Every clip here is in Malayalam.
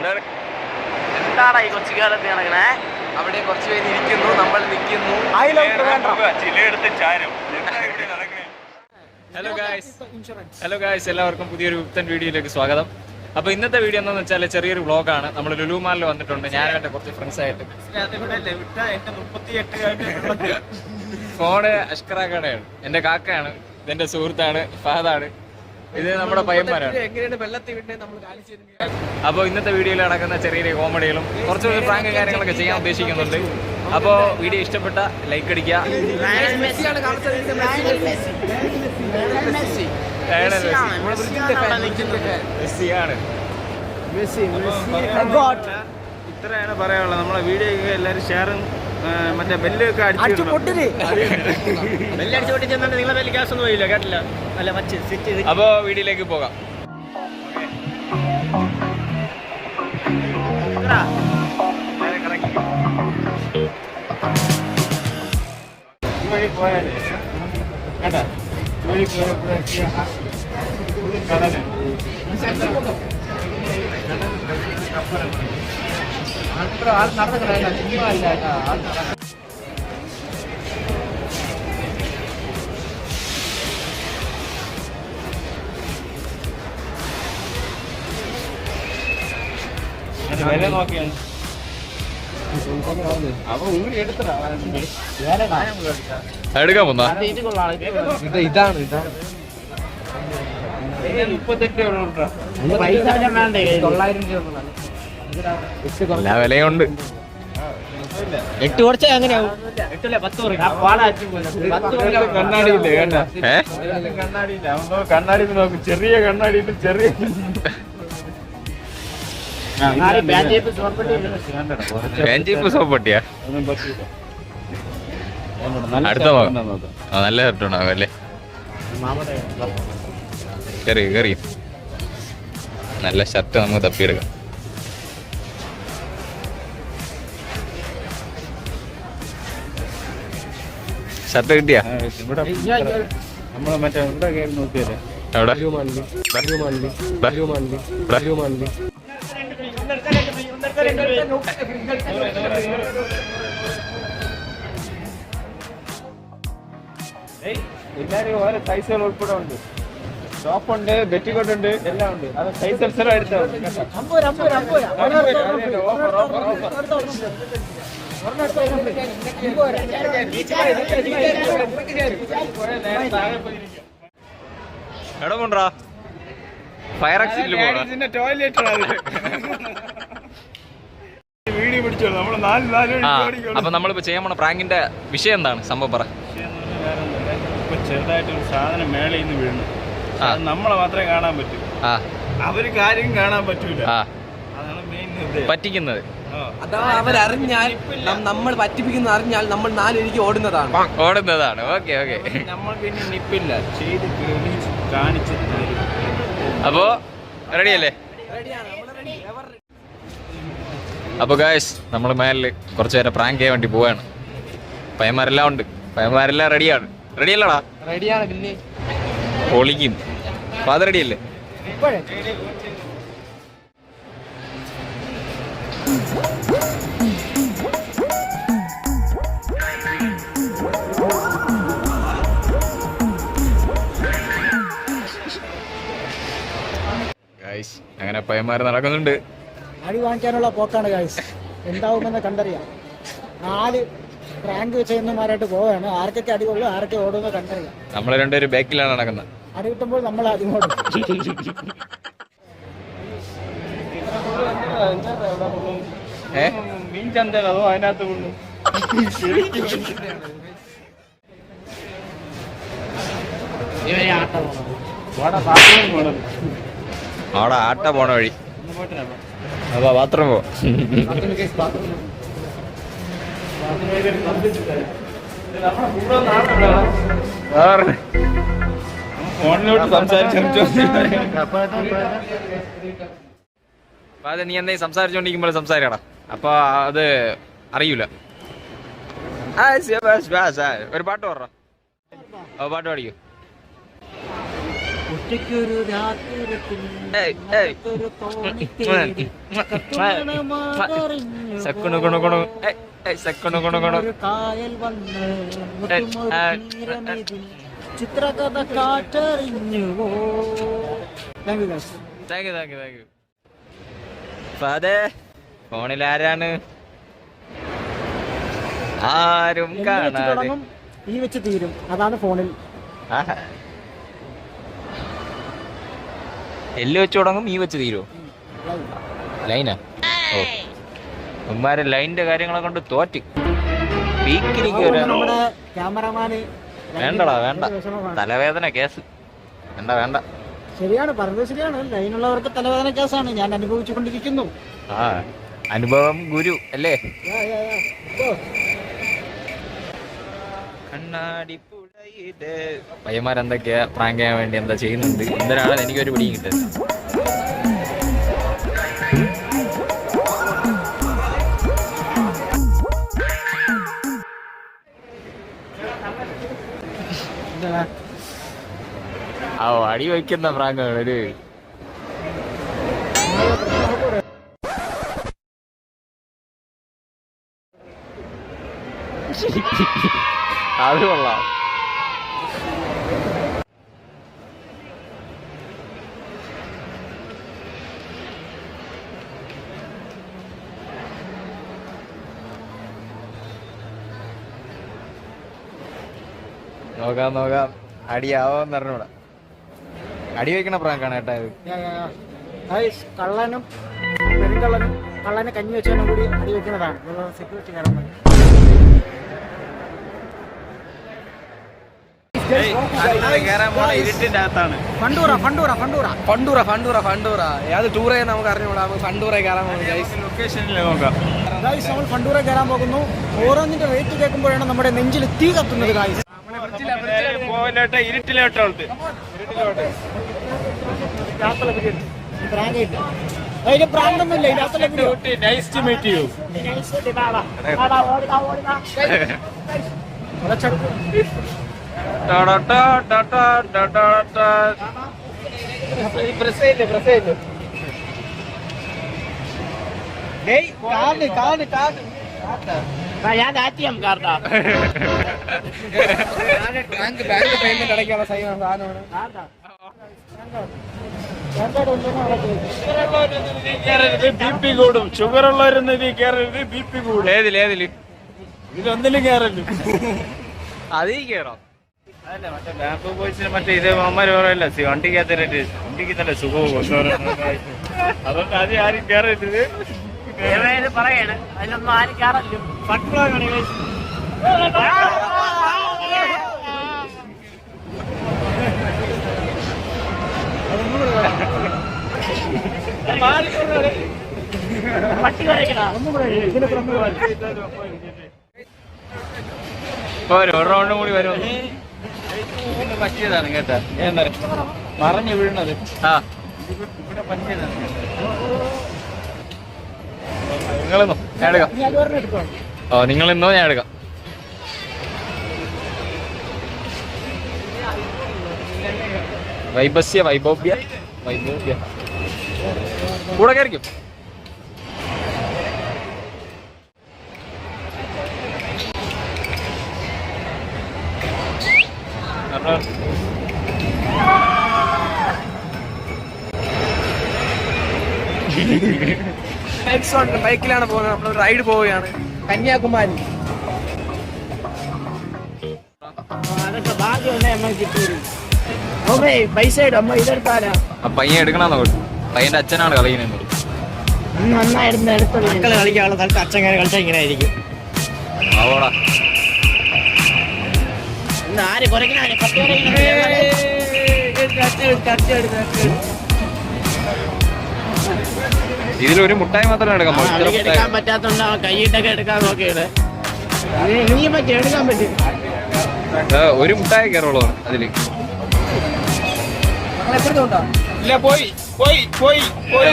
എന്താണ്? എന്താടാ ഈ കൊച്ചുകാലത്ത് നടക്കണേ? അവിടെ കുറച്ച് പേര് ഇരിക്കുന്നു നമ്മൾ നിൽക്കുന്നു. ചിലയെടുത്ത് ചാരം. ഹലോ ഗായ്സ് ഹലോ ഗായ്സ് എല്ലാവർക്കും പുതിയൊരു ഗുപ്തൻ വീഡിയോയിലേക്ക് സ്വാഗതം. അപ്പൊ ഇന്നത്തെ വീഡിയോ എന്താണെന്ന് വെച്ചാൽ ചെറിയൊരു വ്ളോഗാണ്. നമ്മൾ ലുലുമാലിൽ വന്നിട്ടുണ്ട്. ഞാൻ എന്റെ കുറച്ച് ഫ്രണ്ട്സ് ആയിട്ട്. ഫോണ് അഷ്കറാക്കടയാണ് എന്റെ കാക്കയാണ്. ഇതെന്റെ സുഹൃത്താണ്. ഫഹദാണ് ഇത് നമ്മുടെ പയ്യന്മാരാണ്. അപ്പോൾ ഇന്നത്തെ വീഡിയോയിൽ നടക്കുന്ന ചെറിയ ചെറിയ കോമഡികളും കുറച്ച് കുറച്ച് പ്രാങ്ക് കാര്യങ്ങളൊക്കെ ചെയ്യാൻ ഉദ്ദേശിക്കുന്നുണ്ട്. അപ്പോൾ വീഡിയോ ഇഷ്ടപ്പെട്ട ലൈക്ക് അടിക്കുക. ഇത്രയാണ് പറയാനുള്ളത്. നമ്മളെ വീഡിയോ എല്ലാവരും ഷെയറും മറ്റേ ബെല്ലൊക്കെ അടിച്ചു ബെല്ലടിച്ച് പൊട്ടിച്ച് എന്നിട്ട് നിങ്ങളെ ബെല്ല് ക്യാഷ് ഒന്നും പോയില്ല കേട്ടില്ല? അല്ല മച്ച് സ്വിച്ച് അപ്പോ വീഡിയോയിലേക്ക് പോകാം. വഴി പോയാലേ? കേട്ടാ? ഈ വഴി പോയപ്പോഴൊക്കെ കടൽ. അത് വില നോക്കിയാണ് എടുക്കാൻ പോന്നാ? ഇതാണ് ഇതാണ്. മുപ്പത്തെട്ട് തൊള്ളായിരം രൂപ എല്ലാ വിലയുണ്ട് എട്ട് കുറച്ച് കുറയ്ക്കും കണ്ണാടിയില്ലേ കണ്ണാടി? നോക്കും ചെറിയ കണ്ണാടിയിട്ട് ചെറിയ വേഞ്ചിപ്പ് സോപ്പട്ടിയാ ഒന്നും പറ്റൂല അടുത്ത നോക്കാം ആ നല്ല ഷർട്ട് ഉണ്ടാവും അല്ലേ? കയറി കയറി നല്ല ഷർട്ട് നമുക്ക് തപ്പിയെടുക്കാം. ഷർട്ട് കിട്ടിയാ ഇവിടെ നമ്മൾ മറ്റേ ഇവിടെ നോക്കിയല്ലേ എവിടെ എല്ലാരും ഓരോ സൈസുകൾ ഉൾപ്പെടെ ഉണ്ട് ഷോപ്പ് ഉണ്ട് ബെറ്റിക്കോട്ട് ഉണ്ട് എല്ലാം ഉണ്ട് അത് സൈസ് അനുസരിച്ച് എടുത്താൽ ഓഫർ ഓഫർ ഓഫർ എവിടെ പോണ്ടാ ഫയർ ആക്സിഡന്റ് ടോയ്ലറ്റ് വീഡിയോ പിടിച്ചോളൂ. നമ്മൾ നാല്. അപ്പൊ നമ്മളിപ്പോ ചെയ്യാൻ പോണ പ്രാങ്കിന്റെ വിഷയം എന്താണ്? സംഭവം പറ. ചെറുതായിട്ടൊരു ഇപ്പൊ ചെറുതായിട്ട് ഒരു സാധനം മേളയിൽ നിന്ന് വീണു അത് നമ്മളെ മാത്രമേ കാണാൻ പറ്റൂ. അവർ കാര്യം കാണാൻ പറ്റൂല. അതാണ് മെയിൻ പറ്റിക്കുന്നത്. അഥവാ അവരറിഞ്ഞാൽ നമ്മൾ പറ്റിപ്പിക്കുന്ന അറിഞ്ഞാൽ നമ്മൾ നാലിലേക്ക് ഓടുന്നതാണ്. ഓടുന്നതാണ്. Okay okay. നമ്മൾ പിന്നെ നിപ്പില്ല. ചെയ്ത് കാണിച്ചു അപ്പോ റെഡിയല്ലേ? അപ്പൊ ഗായ്സ് നമ്മൾ മേലിൽ കുറച്ചു നേരം പ്രാങ്ക് ചെയ്യാൻ വേണ്ടി പോവാണ്. പയ്യന്മാരെല്ലാം ഉണ്ട്. പയ്യന്മാരെല്ലാം റെഡിയാണ് റെഡിയല്ലടാ റെഡിയാണ് പിന്നെ പൊളിക്കും. ഫാദർ റെഡിയല്ലേ അങ്ങനെ പയ്യന്മാർ നടക്കുന്നുണ്ട്. അടി വാങ്ങിക്കാനുള്ള പോക്കാണ് ഗൈസ് എന്താവുമെന്ന് കണ്ടറിയാം. നാല് റാങ്ക് ചെയ്യുന്നമാരായിട്ട് പോവാണ് ആർക്കൊക്കെ അടി കൊള്ളും ആരൊക്കെ ഓടുമെന്ന് കണ്ടറിയാം. നമ്മൾ രണ്ടുപേരും ബാക്കിലാണ് നടക്കുന്നത്. അടി കിട്ടുമ്പോൾ നമ്മൾ ആദ്യം ഓടും. മീൻ ചന്തൽ അതോ അതിനകത്ത് കൊണ്ടു. അവിടെ ആട്ട പോണ വഴി. അപ്പൊ ബാത്റൂം പോ. ഫോണിലോട്ട് സംസാരിച്ചു അപ്പൊ അത് നീ എന്തെങ്കിലും സംസാരിച്ചോണ്ടിരിക്കുമ്പോൾ സംസാരിക്കടാ. അപ്പൊ അത് അറിയൂല. ഒരു പാട്ട് പറ പാട്ട് പാടിക്കോ. ഗുണു രാത്രി കായൽ വന്ന് ചിത്രകഥ കാറ്ററിഞ്ഞുവോ? Thank you thank you thank you thank you അതെ ഫോണിൽ ആരാണ്? ആരും കാണാതെ. ഈ വെച്ച് തീരും. അതാണ് ഫോണിൽ. എല്ല് വെച്ച് തുടങ്ങും ഈ വെച്ച് തീരുമോ ലൈനാ ഓ. ഉമ്മാരെ ലൈനിന്റെ കാര്യങ്ങളെ കൊണ്ട് തോറ്റ്. പീക്കിലേക്ക് വേണ്ടടാ വേണ്ട. തലവേദന കേസ്. വേണ്ട വേണ്ട. ശരിയാണ് പറഞ്ഞത് ശരിയാണ്. ലൈനുള്ളവർക്ക് തലവേദന കേസാണ്. ഞാൻ അനുഭവിച്ചുകൊണ്ടിരിക്കുന്നു. ആ അനുഭവം ഗുരു അല്ലേ? കണ്ണാടിപ്പു. കണ്ണാടി പയ്യന്മാരെന്തൊക്കെയാ പ്രാങ്ക് ചെയ്യാൻ വേണ്ടി എന്താ ചെയ്യുന്നുണ്ട്? എന്തിനാണ് എനിക്കൊരു പിടിയും കിട്ടുന്നത്? ആ അടി വയ്ക്കുന്ന പ്രാങ്കാണ് ഒരു അത് കൊള്ളാം. നോക്കാം നോക്കാം. അടിയാവോന്ന് അറിഞ്ഞൂടാ അടി വയ്ക്കണ പ്രാങ്കാണ് കേട്ടാ ഇത്. യാ, യാ, യാ. കള്ളനും പെരുങ്കള്ളനും കള്ളനെ കഞ്ഞി വെച്ചവനും കൂടി അടി വെക്കുന്നതാണ് സെക്യൂരിറ്റി കാരണം ഫണ്ടൂറ ഫണ്ടൂറ ഫണ്ടൂറ. ഫണ്ടൂറ ഫണ്ടൂറ ഫണ്ടൂറ. ഏത് ചെയ്യാൻ നമുക്ക് അറിഞ്ഞൂടാ. നമുക്ക് ഫണ്ടൂറ കയറാൻ പോകുന്നു ഫണ്ടൂറ കയറാൻ പോകുന്നു. ഓരോന്നിന്റെ റേറ്റ് കേൾക്കുമ്പോഴാണ് നമ്മുടെ നെഞ്ചിൽ തീ കത്തുന്നത് ഗൈസ് പോയിലോട്ടെ ഇരുട്ടിലോട്ട് ഉണ്ട് ഇല്ല അതിന് പ്രാങ്കൊന്നുമില്ല ഇതിനകത്തുള്ള nice to meet you bank bank payment അടയ്ക്കാനുള്ള സൈവ സാധനമാണ്. ബി പി കൂടും ഷുഗർ ഉള്ളവരൊന്നും ഇതിൽ കയറരുത് ബി പി കൂടും ഏതിൽ ഏതിൽ ഇതൊന്നിലും കയറല്ലോ അതീ കേറാം. അതല്ല മറ്റേ ബാംബു ബോയ്സിന് മറ്റേ ഇത് അമ്മമാര് പറയല്ല വണ്ടിക്കകത്തിട്ട് വണ്ടിക്ക് നല്ല സുഖവും അതുകൊണ്ട് അത് ആരും കയറരുത് പറയാണ് അതിലൊന്നും ആരും കയറല്ലോ ഒരു ഒരു റൗണ്ടും കൂടി വരും പറ്റിയതാണ് കേട്ടാ എന്താ മറഞ്ഞു വീഴുന്നത് ആ ഇവിടെ പറ്റിയതാണ് നിങ്ങളെന്നോ ഞാൻ എടുക്കാം ഓ നിങ്ങളെന്നോ ഞാൻ എടുക്കാം. വൈബസ്യ വൈഭവ്യ വൈഭവ്യ കൂടെ കയറിക്കും ബൈക്കിലാണ് പോകുന്നത്. നമ്മൾ റൈഡ് പോവുകയാണ്. കന്യാകുമാരി. അതൊക്കെ കിട്ടിയത് ഓമേ പൈസ ഇടും അമ്മ ഇതെടുത്താലാ ആ പയ്യൻ എടുക്കണമെന്ന് കൊടുത്തു പയ്യന്റെ അച്ഛനാണ് കളിക്കുന്നത്. നന്നായിരുന്നു എടുത്തത് മക്കൾ കളിക്കാനുള്ള സ്ഥലത്ത് അച്ഛൻ കളിച്ചാൽ ഇങ്ങനെ ആയിരിക്കും അവളാ ഇന്ന് ആര് കുറയ്ക്കണ പത്ത് ഇതിലൊരു മുട്ടായി മാത്രമേ എടുക്കാൻ ഇത്ര എടുക്കാൻ പറ്റാത്തോണ്ട് അവൻ കൈയിട്ടൊക്കെ എടുക്കാൻ നോക്കിയത് പറ്റി എടുക്കാൻ പറ്റും. ഒരു മുട്ടായി കയറുള്ളൂ അതിൽ. இல்ல போய் போய் போய் போய்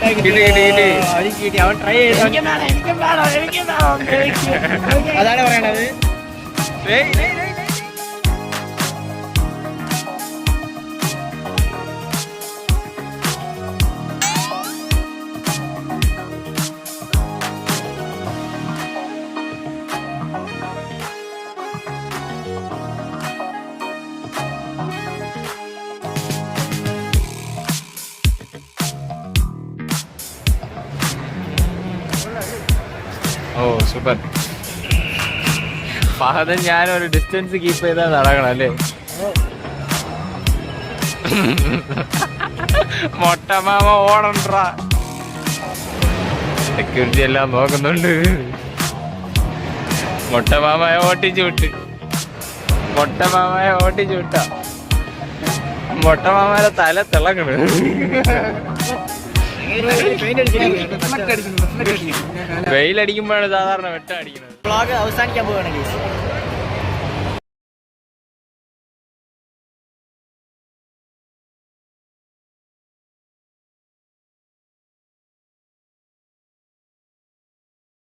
கிட்டி கிட்டி கிட்டி அடிக்கி கிட்டி அவன் ட்ரை அதான ഫഹദൻ ഞാൻ ഒരു ഡിസ്റ്റൻസ് കീപ്പ് ചെയ്താൽ നടക്കണം അല്ലേ? മൊട്ടമാമ ഓടണ്ടാ. സെക്യൂരിറ്റി എല്ലാം നോക്കുന്നുണ്ട്. മൊട്ടമാമായ ഓട്ടിച്ചു വിട്ട്. മൊട്ടമാമായ ഓട്ടിച്ചു വിട്ട. തല തിളങ്ങണ് വെയിലടിക്കുമ്പോഴാണ് സാധാരണ വെട്ടം അടിക്കുന്നത്. വ്ളോഗ് അവസാനിക്കാൻ പോവുകയാണ്